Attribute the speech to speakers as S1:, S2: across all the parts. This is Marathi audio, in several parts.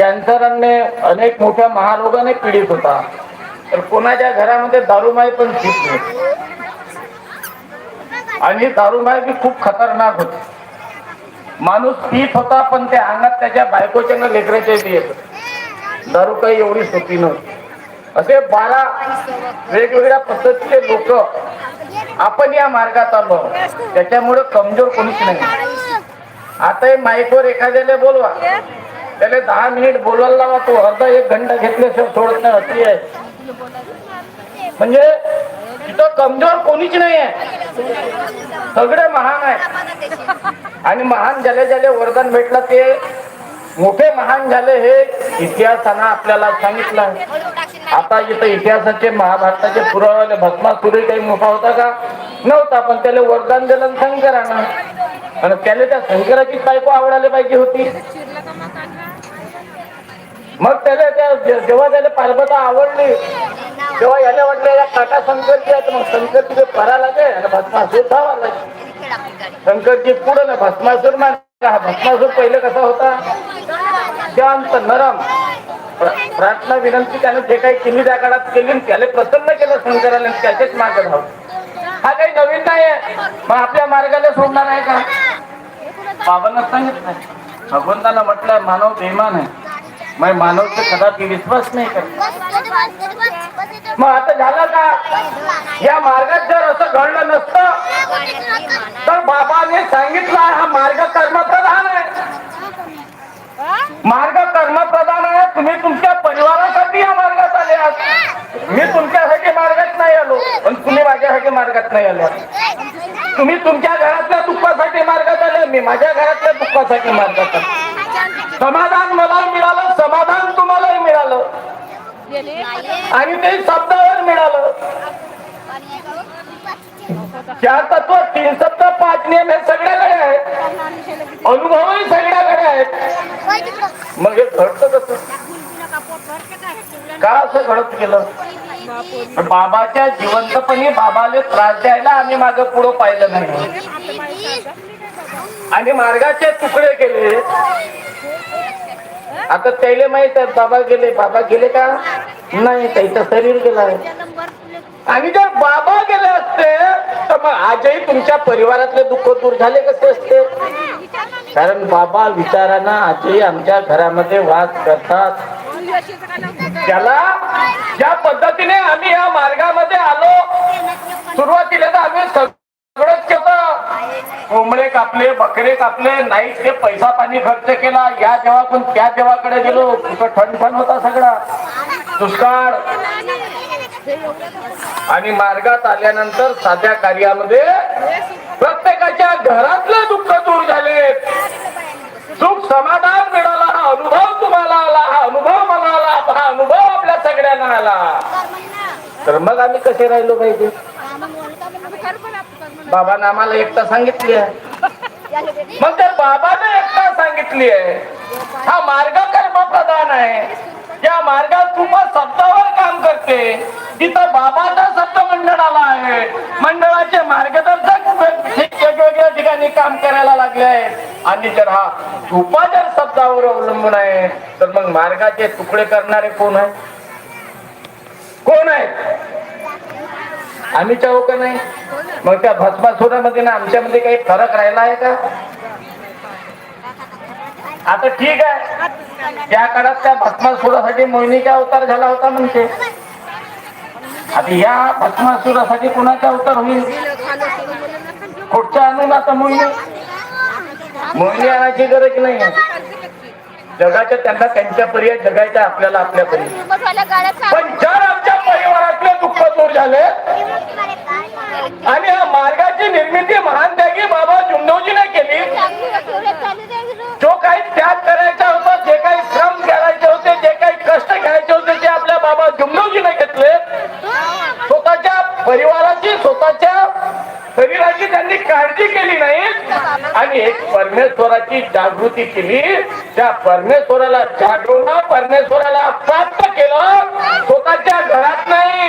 S1: कॅन्सरने अनेक मोठ्या महारोगाने पीडित होता. तर कोणाच्या घरामध्ये दारुमाई पण पीत नाही. आणि दारूमाई बी खूप खतरनाक होती. माणूस पीत होता पण त्या अंगात त्याच्या बायकोच्या न लेकराच्या बी येत दारू काही एवढी सोपी नव्हती. असे बारा वेगवेगळ्या पद्धतीचे लोक आपण या मार्गात आलो त्याच्यामुळे कमजोर कोणीच नाही. आता हे माईकवर एखाद्याला बोलवा. त्याला दहा मिनिट बोलायला लावा तो अर्धा एक घंटा घेतल्याशिवाय सोडत नाही अशी आहे. म्हणजे तिथं कमजोर कोणीच नाही आहे. सगळे महान आहे. आणि महान झाले ज्याले वरदान भेटलं ते मोठे महान झाले हे इतिहासानं आपल्याला सांगितलं. आता इथं इतिहासाचे महाभारताचे पुरावाले भस्मासुरी काही मोठा होता का? नव्हता पण त्याला वरदान दिलं शंकरानं. आणि त्याला त्या शंकराची बायको आवडायला पाहिजे होती. मग त्याला त्या जेव्हा त्याला पार्वता आवडली तेव्हा याला वाटलं या काका शंकरजी आहेत. मग शंकरजी तिथे परा लागे आणि भस्मासूर धावा लागे शंकरजी पुढं ना भस्मासूर मान हा भस्मासूर पहिले कसा होता? शांत नरम. प्रार्थना विनंती त्याने जे काही किमी त्या काळात केली आणि त्याला प्रसन्न केलं शंकराला त्याचेच मार्ग धाव हा काही नवीन नाही आहे. मग आपल्या मार्गाला सोडणार आहे का? बाबांना सांगितलं भगवंताला म्हटलं मानव बेमान आहे. मग मानवचे कदापि विश्वास नाही करत। मग आता झालं का? या मार्गात जर असं घडलं नसतं तर बाबाने सांगितलं हा मार्ग कर्मप्रधान आहे. मार्ग कर्मप्रधान आहे तुम्ही तुमच्या परिवारासाठी या मार्गात आले आहात. मी तुमच्यासाठी मार्गात नाही आलो पण तुम्ही माझ्यासाठी मार्गात नाही आले. तुम्ही तुमच्या घरातल्या दुःखासाठी मार्गात आले मी माझ्या घरातल्या दुःखासाठी मार्गात आलो. समाधान मला मिळालं समाधान तुम्हालाही मिळालं आणि ते शब्दावर मिळालं. चार तत्व तीन सप्त पाच नियम हे सगळ्याकडे आहेत. अनुभवही सगळ्याकडे आहेत. मग हे घडत कसं? का असं घडत गेलं? बाबाच्या जिवंतपणी बाबाले त्रास द्यायला आम्ही माझं पुढं पाहिलं नाही. आणि मार्गाचे तुकडे केले. आता त्याला माहीत आहे बाबा गेले बाबा गेले का? नाही त्याचं शरीर गेलं आणि जर बाबा गेले असते तर मग आजही तुमच्या परिवारातले दुःख दूर झाले कसे असते? कारण बाबा विचारांना आजही आमच्या घरामध्ये वास करतात. त्याला ज्या पद्धतीने आम्ही या मार्गामध्ये आलो सुरुवातीला तर आम्ही कोंबडे कापले बकरे कापले नाही ते पैसा पाणी खर्च केला. या देवाकडून त्या देवाकडे गेलो. कुठं ठणठण होता सगळा. दुष्काळ. आणि मार्गात आल्यानंतर साध्या कार्यामध्ये प्रत्येकाच्या घरातले दुःख दूर झाले. सुख समाधान मिळाला हा अनुभव तुम्हाला आला हा अनुभव मला आला हा अनुभव आपल्या सगळ्यांना आला. तर मग आम्ही कसे राहिलो पाहिजे बाबानं आम्हाला एकटा सांगितली आहे. मग तर बाबाने एकटा सांगितली आहे. हा मार्ग कर्मप्रधान आहे. या मार्गात तुम्हा शब्दावर काम करते. तिथं बाबाचा शब्द मंडळाला आहे. मंडळाचे मार्गदर्शक वेगवेगळ्या ठिकाणी काम करायला लागले आहेत. आणि जर हा तुपा जर शब्दावर अवलंबून आहे तर मग मार्गाचे तुकडे करणारे कोण आहे कोण आहे आम्ही चौक का नाही. मग त्या भस्मासुरामध्ये ना आमच्यामध्ये काही फरक राहिला आहे का? आता ठीक आहे. त्या काळात त्या भस्मासुरासाठी मोहिनीचा अवतार झाला होता म्हणते. आता या भस्मासुरासाठी कुणाचा अवतार होईल? कुठचा आणून आता मोहिनी? मोहिनी आणायची गरज नाही जगाच्या त्यांना त्यांच्या पर्याय जगायच्या आपल्याला आपल्या पर्याय पण जर आमच्या परिवारातले दुःख दूर झाले आणि या मार्गाची निर्मिती महान त्यागी बाबा जुंदोजीने केली. जो काही त्याग करायचा होता जे काही श्रम करायचे होते जे काही कष्ट घ्यायचे होते ते आपल्या बाबा जुमनोजीने घेतले. स्वतःच्या परिवाराची स्वतःच्या शरीराची त्यांनी काळजी केली नाही. आणि एक परमेश्वराची जागृती केली. त्या परमेश्वराला जागवणं परमेश्वराला प्राप्त केलं. स्वतःच्या घरात नाही.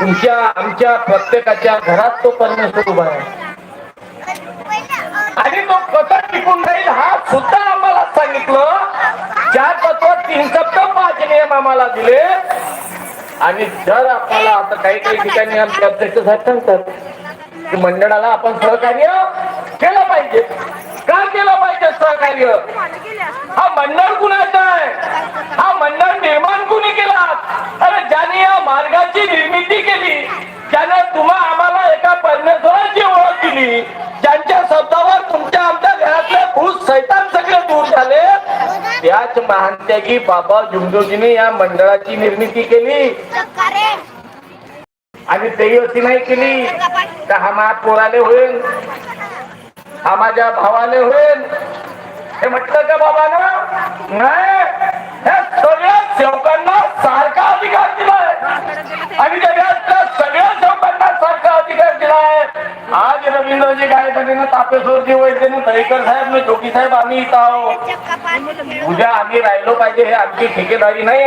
S1: तुमच्या आमच्या प्रत्येकाच्या घरात तो परमेश्वर उभा आहे आणि तो कसा टिकून राहील हा सुद्धा आम्हाला सांगितलं. ज्या तीन सप्त पाच नियम आम्हाला दिले. आणि जर आपल्याला आता काही काही ठिकाणी आमचे अध्यक्ष साहेब सांगतात की मंडळाला आपण सहकार्य केलं पाहिजे. सहकार्य. हा मंडळ कुणाचा आहे? हा मंडळ निर्माण कुणी केला? अरे ज्याने या मार्गाची निर्मिती केली ज्याने तुम्हा आम्हाला एका परमेश्वराची ओळख दिली ज्यांच्या शब्दावर तुमच्या आमच्या घरातले भूत सैतान सगळे दूर झाले त्याच महानत्यागी बाबा जुमजोजीने या मंडळाची निर्मिती केली. आणि तेही अशी नाही केली तर हा मा होईल हा माझ्या भावाले होईल. हे म्हटलं का बाबा नाही. हे सगळ्या सेवकांना सारखा अधिकार दिलाय. आणि जगातल्या सगळ्या सेवकांना सारखा अधिकार दिलाय. आज रवींद्रजी गायकवाडीनं तापेश्वरजी वैद्यने दहीकर साहेब मी जोगी साहेब आम्ही इथं आहोत. उद्या आम्ही राहिलो पाहिजे हे आमची ठेकेदारी नाही.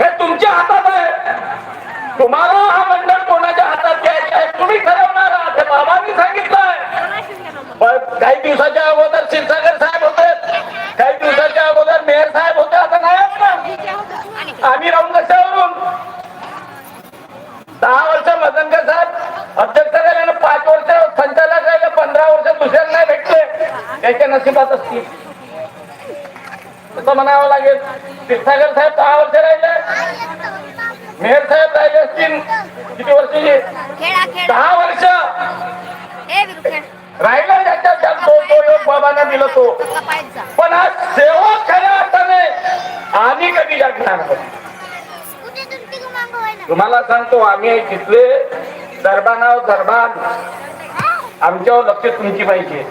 S1: हे तुमच्या हातात आहे. तुम्हाला हा मंडळ कोणाच्या हातात घ्यायचा आहे? तुम्ही खरं आहात हे बाबांनी सांगितलंय पण काही दिवसाच्या अगोदर क्षीरसागर साहेब होते. काही दिवसाच्या अगोदर मेयर साहेब होते आता नाही आम्ही राहून कशावरून? दहा वर्ष मदनकर साहेब अध्यक्ष राहिले पाच वर्ष संचालक राहिले पंधरा वर्ष दुसऱ्यांना नाही भेटले. त्याच्या नशिबात असतील. तसं म्हणावं लागेल. क्षीरसागर साहेब दहा वर्ष राहिले. मेयर साहेब राहिले असतील. किती
S2: खेळा
S1: दहा वर्ष. राहिला ज्याच्या ज्यात तो योग बाबांना दिला तो. पण आज सेवा खऱ्या अर्थाने आम्ही कधी जागणार तुम्हाला सांगतो आम्ही तिथले दरबानाव दरबान आमच्यावर लक्ष तुमची पाहिजे.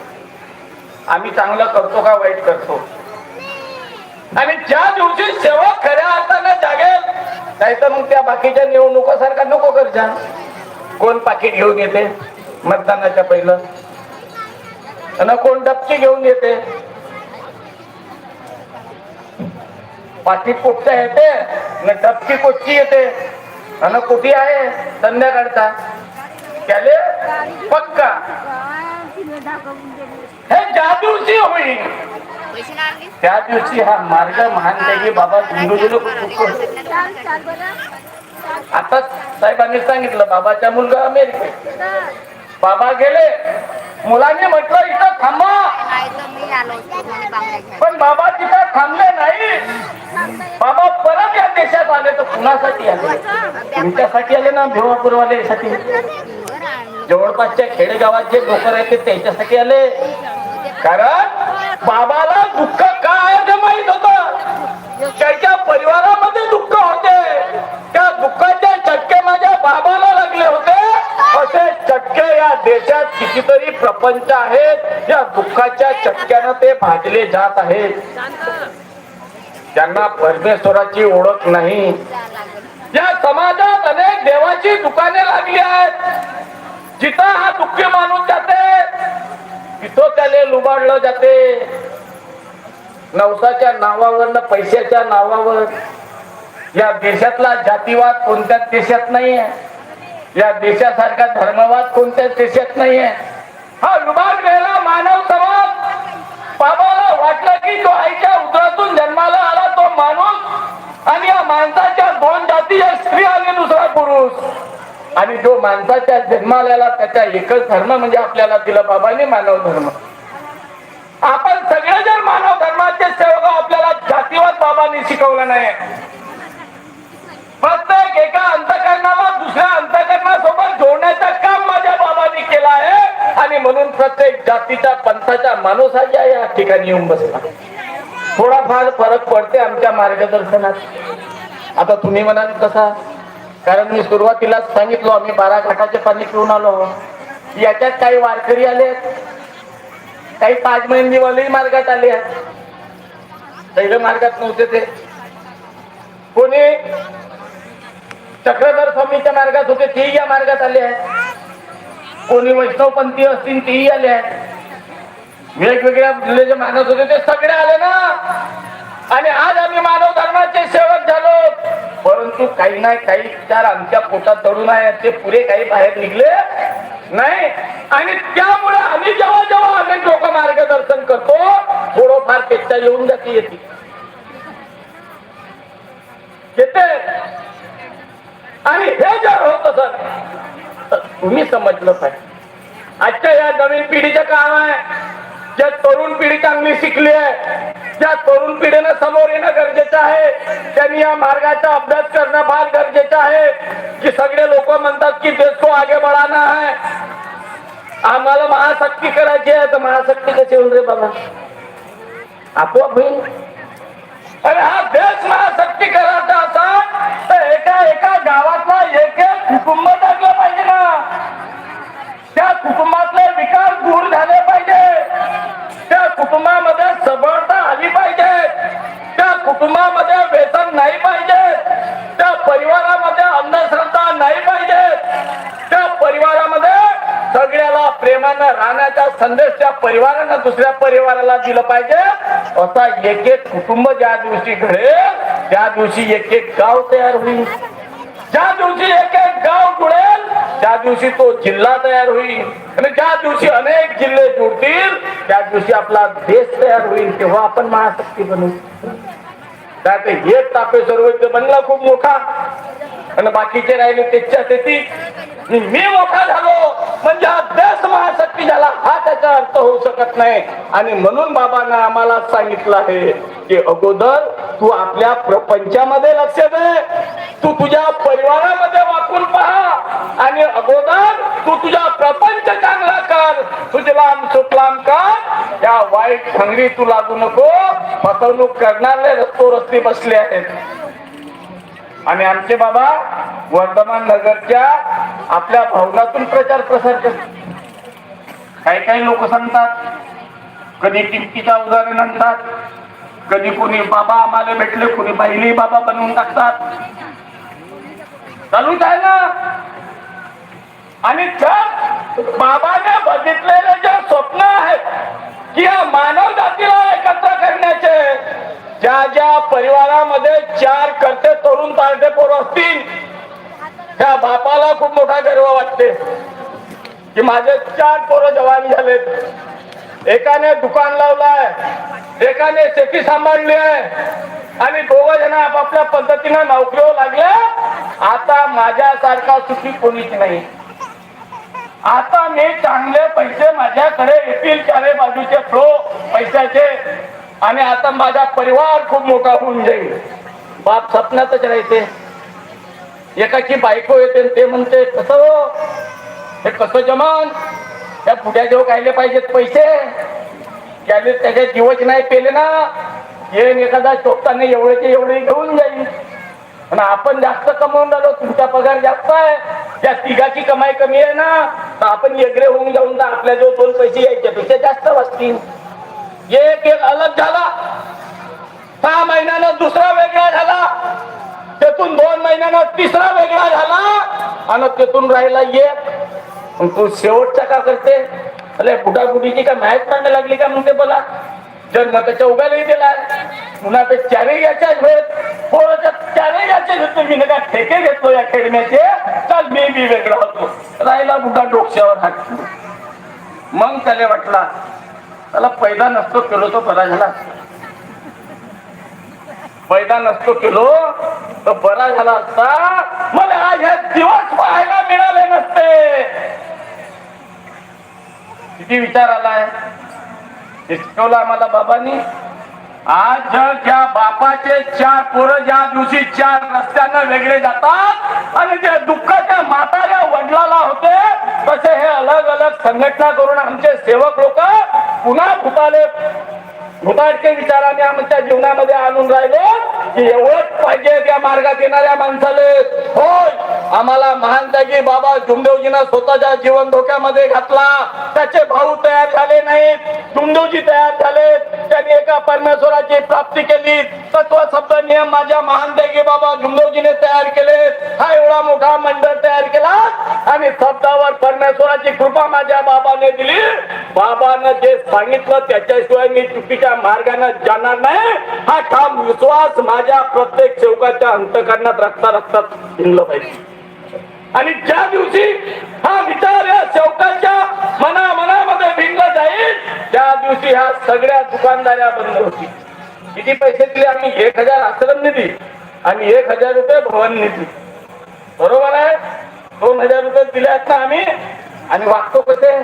S1: आम्ही चांगलं करतो का वाईट करतो? आणि ज्या दिवशी सेवा खऱ्या अर्थाने जागेल नाही तर मग त्या बाकीच्या निवडणुकासारखा नको करजा. कोण पाकिट घेऊन येते? मतदानाच्या पहिलं. आणि कोण डबकी घेऊन येते? पाठी कुठचं येते न डबकी कुठची येते? आणि कुठे आहे संध्याकाळचा? त्याले पक्का. हे ज्या दिवशी होईल त्या दिवशी हा मार्ग महान बाबा झुंडूजुलू आता साहेबांनी सांगितलं बाबाचा मुलगा अमेरिकेत. बाबा गेले. मुलांनी म्हटलं इथं थांबा. पण बाबा तिथं थांबले नाही. बाबा परत या देशात आले तर कुणासाठी आले? तुमच्यासाठी आले ना भिवापूरवाले
S2: बरं आणलं
S1: जवळपासच्या खेडेगावात जे लोक राहते त्यांच्यासाठी आले. कारण बाबाला दुःख काय आहे ते माहीत होत. त्याच्या परिवारामध्ये दुःख होते त्या दुःखाचे चटके माझ्या बाबाला लागले होते असे अख्ख्या या देशात कितीतरी प्रपंच आहेत या दुःखाच्या चटक्यानं ते भाजले जात आहेत. त्यांना परमेश्वराची ओळख नाही या समाजात अनेक देवाची दुकाने लागली आहेत. जिथं हा दुःखी माणूस जाते तिथं त्याला लुबाडलं जाते. नवसाच्या नावावर पैशाच्या नावावर. या देशातला जातीवाद कोणत्याच देशात नाही आहे या देशासारखा धर्मवाद कोणत्याच देशात नाहीये. हा लुबाड गेला मानव समाज. बाबाला वाटलं की तो आईच्या उदरातून जन्माला आला तो माणूस. आणि या माणसाच्या दोन जाती एक स्त्री आणि दुसरा पुरुष. आणि जो माणसाच्या जन्माला आला त्याचा एकच धर्म म्हणजे आपल्याला दिला बाबाने मानव धर्म. आपण सगळे जर मानव धर्माचे सेवक आपल्याला जातीवाद बाबांनी शिकवला नाही. प्रत्येक एका अंतकरणाला दुसऱ्या अंतकरणासोबत जोडण्याचं काम माझ्या बाबांनी केलं आहे. आणि म्हणून प्रत्येक जातीच्या पंथाचा माणूस हा या- ठिकाणी येऊन बसला. थोडाफार फरक पडते आमच्या मार्गदर्शनात. आता तुम्ही म्हणाल कसा कारण मी सुरुवातीलाच सांगितलो आम्ही बारा घाटाचे पाणी पिऊन आलो याच्यात काही वारकरी आले काही पाच महिन्यावालेही मार्गात आले आहेत. पहिले मार्गात नव्हते ते. कोणी चक्रधर स्वामीच्या मार्गात होते तेही या मार्गात आले आहेत. कोणी वैष्णवपंथी असतील तेही आले आहेत. वेगवेगळ्या जे मानस होते ते सगळे आले ना. आणि आज आम्ही मानव धर्माचे सेवक झालो. परंतु काही ना काही विचार आमच्या पोटात दडून आहे ते पुरे काही बाहेर निघले नाही. आणि त्यामुळे आम्ही जेव्हा जेव्हा अनेक लोक मार्गदर्शन करतो थोडंफारपेक्षा येऊन जाते येते. येते. आणि हे जर होत असत तुम्ही समजलं पाहिजे. आजच्या या नवीन पिढीचं काम आहे. ज्या तरुण पिढी चांगली शिकली आहे ज्या तरुण पिढीनं समोर येणं गरजेचं आहे त्यांनी या मार्गाचा अभ्यास करणं फार गरजेचं आहे. की सगळे लोक म्हणतात की देशो आगे बढ़ाना आहे आम्हाला महाशक्ती करायची आहे तर महाशक्ती कशी होईल रे बाबा. आपोआप होईल. आणि हा देश महाशक्ती करायचा असा तर एका एका गावातला एक एक कुटुंब टाकलं पाहिजे ना. त्या कुटुंबातले विकार दूर झाले पाहिजे. त्या कुटुंबामध्ये सबळता आली पाहिजे. त्या कुटुंबामध्ये व्यसन नाही पाहिजे. त्या परिवारामध्ये अंधश्रद्धा नाही पाहिजे. त्या परिवारामध्ये सगळ्याला प्रेमानं राहण्याचा संदेश त्या परिवारानं दुसऱ्या परिवाराला दिलं पाहिजे. असा एक एक कुटुंब ज्या दिवशी घडेल त्या दिवशी एक एक गाव तयार होईल. ज्या दिवशी एक एक गाव जुळेल त्या दिवशी तो जिल्हा तयार होईल. आणि ज्या दिवशी अनेक जिल्हे जुळतील त्या दिवशी आपला देश तयार होईल तेव्हा आपण महाशक्ती बनू. काय ते हे तापेश्वर सर्वज्ञ बनला खूप मोठा. आणि बाकीचे राहिले त्याच्या तेथी मी मोठा झालो. म्हणजे अभ्यास महाशक्ती झाला. हा त्याचा अर्थ होऊ शकत नाही. आणि म्हणून बाबांना आम्हाला सांगितलं आहे की अगोदर तू आपल्या प्रपंचामध्ये लक्ष दे. तू तुझ्या परिवारामध्ये वाकून पहा. आणि अगोदर तू तुझा प्रपंच चांगला कर. सुजलाम सुफलाम कर त्या वाईट फंगडी तू लागू नको. फसवणूक करणारे रस्तो रस्ते बसले आहेत. आणि आमचे बाबा वर्धमान नगरच्या आपल्या भावनातून प्रचार प्रसार करतात. काही काही लोक सांगतात कधी टिमकीच्या उदाहरण आणतात कधी कोणी बाबा आम्हाला भेटले कोणी बहिणी बाबा बनवून टाकतात. चालूच आहे ना आणि बाबाने बघितलेले जे स्वप्न आहेत की या मानव जातीला एकत्र करण्याचे ज्या ज्या परिवारामध्ये चार करते तरुण तारटे पोर असतील त्या बापाला खूप मोठा गर्व वाटते. की माझे चार पोरं जवान झालेत. एकाने दुकान लावलाय एकाने शेती सांभाळली आहे. आणि दोघ जण आपापल्या पद्धतीनं नोकरीवर लागले. आता माझ्यासारखा सुखी कोणीच नाही. आता मी चांगले पैसे माझ्याकडे येतील चारे बाजूचे फ्लो पैशाचे. आणि आता माझा परिवार खूप मोठा होऊन जाईल. बाप स्वप्नातच राहते एकाची बायको येते ते म्हणते कसं हो? हे? कसं जमान? त्या पुढ्या जेव्हा कायले पाहिजेत पैसे. त्याने त्याचे जीवच नाही पेले ना. हे एखादा चोपताने एवढेचे एवढे घेऊन जाईल आणि आपण जास्त कमवून राहिलो तुमचा पगार जास्त आहे. त्या तिघाची कमाई कमी आहे ना. तर आपण एगरे होऊन जाऊन तर आपल्या जो दोन पैसे यायच्यापेक्षा जास्त वाचतील. एक एक अलग झाला. सहा महिन्यानं दुसरा वेगळा झाला. त्यातून दोन महिन्यानं तिसरा वेगळा झाला. आणि त्यातून राहिला एक. तू शेवटचा का करते? अरे बुडाबुडीची का मॅच काढायला लागली का म्हणते बोला. जन्म त्याच्या उभ्यालाही दिला. पुन्हा ते चारही याच्या भेट पोराच्या चारही याच्या घेतो मी नका ठेके घेतो या खेळण्याचे. चल मी मी वेगळा होतो. राहिला बुडा डोक्यावर हात मग त्याला वाटला त्याला पैदा नसतो केलो तो बरा झाला. पैदा नसतो केलो तर बरा झाला असता. मला आज हे दिवस पाहायला मिळाले नसते. किती विचार आलाय. शिकवला शिकवलं आम्हाला बाबांनी आज जग ज्या बापाचे चार पोरं ज्या दिवशी चार रस्त्यानं वेगळे जातात आणि जे दुःखाच्या माताच्या वडिलाला होते तसे हे अलग अलग संघटना करून आमचे सेवक लोक पुन्हा भूताले भूताटके विचाराने आमच्या जीवनामध्ये आणून राहिले की एवढंच पाहिजे त्या मार्गात येणाऱ्या माणसाले. होय आम्हाला महान त्यागी बाबा जुमदेवजीनं स्वतःच्या जीवन धोक्यामध्ये घातला. त्याचे भाऊ तयार झाले नाहीत जुमदेवजी तयार झाले. त्यांनी एका परमेश्वराची प्राप्ती केली. तत्व शब्द नियम माझ्या महान त्यागी बाबा जुमदेवजीने तयार केले. हा एवढा मोठा मंडळ तयार केला आणि शब्दावर परमेश्वराची कृपा माझ्या बाबाने दिली. बाबानं जे सांगितलं त्याच्याशिवाय मी चुकीच्या मार्गाने जाणार नाही. हा ठाम विश्वास माझ्या प्रत्येक सेवकाच्या अंतकरणात रक्ता रक्तात भिनलं पाहिजे. आणि ज्या दिवशी हा विचार या सेवकाच्या मना मनामध्ये भिनला जाईल त्या दिवशी ह्या सगळ्या दुकानदाऱ्या बंद होतील. किती पैसे दिले आम्ही? एक हजार आश्रम निधी आणि एक हजार रुपये भवन निधी. बरोबर आहे? दोन हजार रुपये दिले आहेत ना आम्ही? आणि वागतो कसे?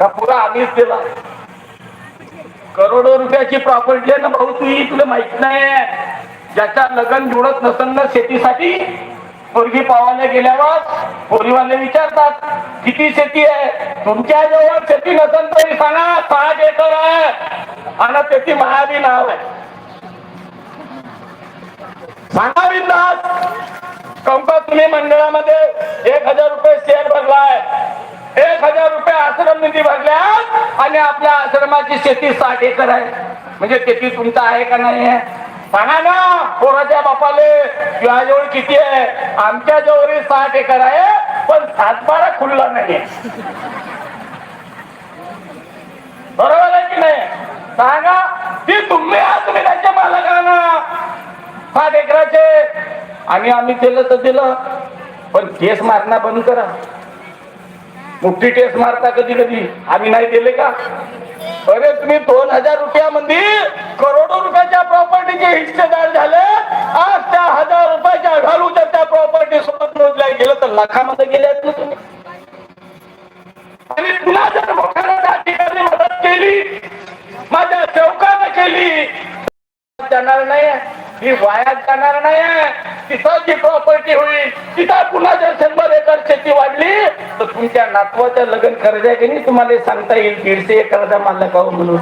S1: का पुरा आम्हीच दिला? करोडो रुपयाची प्रॉपर्टी आहे ना भाऊ तुझी तुला माहीत नाही. ज्याच्या लगन जुळत नसन ना शेतीसाठी पोरगी पावायला गेल्यावर पोरीवाले विचारतात किती शेती आहे? तुमच्या जवळ शेती नसेल तरी सांगा सहा एकर आहे. आणि त्याची महाबी नाव आहे. सांगा विंदास कंका तुम्ही मंडळामध्ये एक हजार रुपये शेअर भरलाय. एक हजार रुपये आश्रम निधी भरल्या आणि आपल्या आश्रमाची शेती साठ एकर आहे. म्हणजे शेती तुमचा आहे का नाही आहे? सांगा ना पोराच्या बापाले तुझ्याजवळ किती आहे? आमच्या जवळ साठ एकर आहे पण सातबारा खुलला नाही. बरोबर आहे की नाही? सांगा ती तुम्ही आज तुम्ही त्याच्या मालकांना साठ एकराचे आणि आम्ही केलं तर दिलं. पण केस मारणं बंद करा. मुठी टेस्ट मारता कधी कधी. आम्ही नाही दिले का? अरे तुम्ही दोन हजार रुपयामध्ये करोडो रुपयाच्या प्रॉपर्टीचे हिस्सेदार झाले. आज त्या हजार रुपयाच्या घालू जर त्या प्रॉपर्टी सोबत मोजल्या. गेलं तर लाखामध्ये गेल्या तुम्ही. आणि पुन्हा जर मोठ्यानं ठिकाणी मदत केली? माझ्या सेवकानं केली. जाणार नाही ही वायात जाणार नाही तिथं जी प्रॉपर्टी होईल तिथं पुन्हा जर तर तुमच्या नातवाचं लग्न करायचं की नाही तुम्हाला सांगता येईल दीडशे एकरचा मानला आहो हो म्हणून.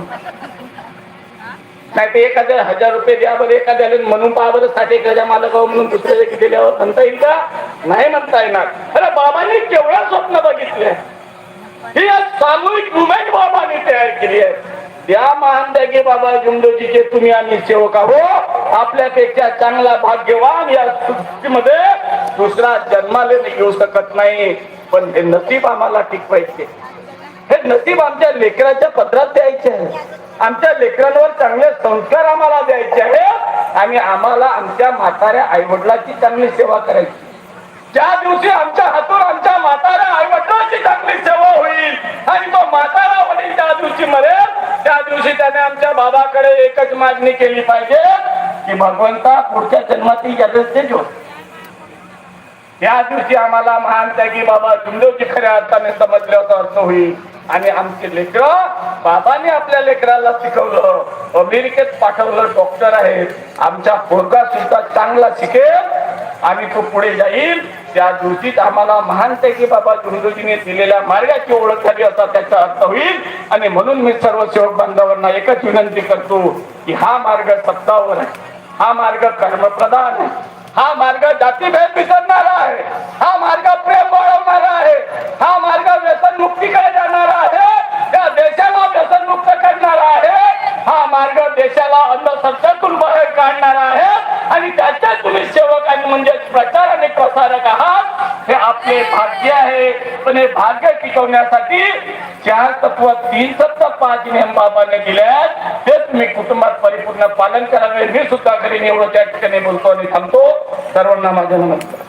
S1: नाही ते एखाद्या हजार रुपये द्या बरं एखाद्याला म्हणून पहा बरं साठ एकरच्या मालक आहो म्हणून दुसऱ्या किती दिल्यावर हो, म्हणता येईल का? नाही म्हणता येणार. अरे बाबांनी केवढं स्वप्न बघितले ही सामूहिक मुवमेंट बाबांनी तयार केली आहे. त्या महान बाबा जुंडोजीचे तुम्ही आम्ही सेवक आहो आपल्यापेक्षा चांगला भाग्यवान या सृष्टीमध्ये दुसरा जन्माला येऊ शकत नाही. पण हे नसीब आम्हाला टिकवायचे. हे नसीब आमच्या लेकराच्या पत्रात द्यायचे आहे. आमच्या लेकरांवर चांगले संस्कार आम्हाला द्यायचे आहे आणि आम्हाला आमच्या म्हाताऱ्या आईवडिलाची चांगली सेवा करायची. ज्या दिवशी आमच्या हातून आमच्या म्हाताऱ्या आई वडिलांची चांगली सेवा होईल आणि तो म्हातारा वडील त्या दिवशी मरेल त्या दिवशी त्याने आमच्या बाबाकडे एकच मागणी केली पाहिजे की भगवंता पुढच्या जन्मातील जगत घेऊन. जो त्या दिवशी आम्हाला महान त्यागी बाबा जुंदोजी खऱ्या अर्थाने समजल्याचा अर्थ होईल. आणि आमचे लेकर बाबाने आपल्या लेकराला शिकवलं. अमेरिकेत पाठवलं डॉक्टर आहेत. आमच्या पोरगा सुद्धा चांगला शिकेल. आम्ही तो पुढे जाईल. त्या दिवशीच आम्हाला महान त्यागी बाबा जुंदोजीने दिलेल्या मार्गाची ओळख झाली असा त्याचा अर्थ होईल. आणि म्हणून मी सर्व सेवक बांधवांना एकच विनंती करतो की हा मार्ग सत्तावर आहे. हा मार्ग कर्मप्रधान आहे. हा मार्ग जातीभेद विसरणारा आहे. हा मार्ग प्रेम वाढवणारा आहे. हा मार्ग व्यसन मुक्तीकडे जाणारा आहे. त्या देशाला व्यसन मुक्त करणारा आहे. हा मार्ग देशाला अंधश्रद्धातून बाहेर काढणार आहे. आणि त्याच्या तुम्ही सेवक आणि म्हणजे प्रचार आणि प्रसारक आहात. हे आपले भाग्य आहे. पण हे भाग्य टिकवण्यासाठी चार तत्व तीन सत्व पाच नियम बाबाने दिल्यात. ते तुम्ही कुटुंबात परिपूर्ण पालन करावे. मी सुद्धा घरी निवडून त्या ठिकाणी बोलतो आणि थांबतो. सर्वांना माझा नमस्कार.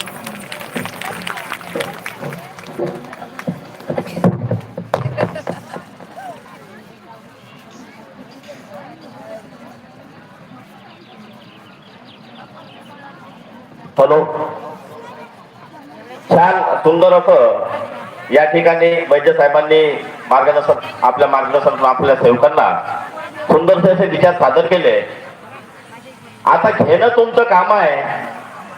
S3: हॅलो छान सुंदर असं या ठिकाणी वैद्य साहेबांनी मार्गदर्शन आपल्या मार्गदर्शन आपल्या सेवकांना सुंदरसे असे विचार सादर केले. आता घेणं तुमचं काम आहे.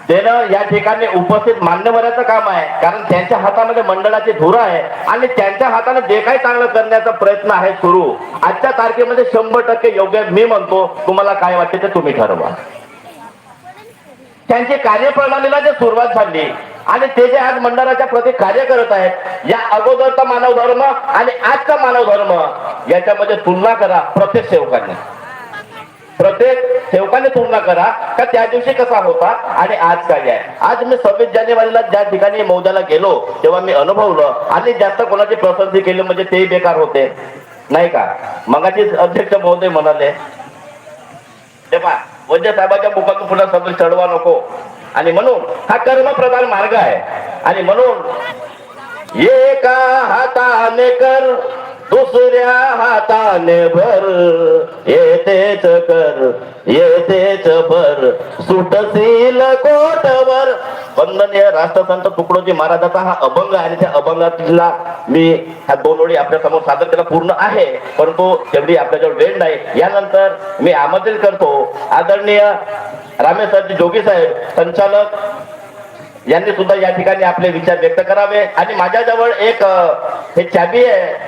S3: देणं या ठिकाणी उपस्थित मान्यवराचं काम आहे. कारण त्यांच्या हातामध्ये मंडळाची धुर आहे आणि त्यांच्या हाताने जे काही चांगलं करण्याचा प्रयत्न आहे सुरू. आजच्या तारखेमध्ये शंभर टक्के योग्य मी म्हणतो. तुम्हाला काय वाटते ते तुम्ही ठरवा. त्यांची कार्यप्रणालीला जे सुरुवात झाली आणि ते जे आज मंडळाच्या प्रति कार्य करत आहेत या अगोदरचा मानव धर्म आणि आजचा मानव धर्म याच्यामध्ये तुलना करा प्रत्येक सेवकांनी. प्रत्येक सेवकाने तुलना करा का त्या दिवशी कसा होता आणि आज काय आहे. आज मी सव्वीस जानेवारीला ज्या ठिकाणी मौद्याला गेलो तेव्हा मी अनुभवलं आणि जास्त कोणाची प्रशंसी केली म्हणजे तेही बेकार होते. नाही का? मगाची अध्यक्ष महोदय म्हणाले ते पहा वैद्य साहेबाच्या मुखातून पुन्हा सगळं चढवा नको. आणि म्हणून हा कर्मप्रधान मार्ग आहे. आणि म्हणून एका हाताने कर दुसऱ्या हाताने भर. येतेच कर येतेच भर. सुटशील कोटवर. वंदनीय राष्ट्रसंत तुकडोजी महाराजाचा हा अभंग आहे. आणि त्या अभंगातला मी ह्या दोन ओळी आपल्यासमोर सादर केला. पूर्ण आहे. परंतु तेवढी आपल्याजवळ वेळ नाही. यानंतर मी आमंत्रित करतो. आदरणीय रामेश्वरजी जोगी साहेब संचालक यांनी सुद्धा या ठिकाणी आपले विचार व्यक्त करावे. आणि माझ्याजवळ एक हे चाबी आहे.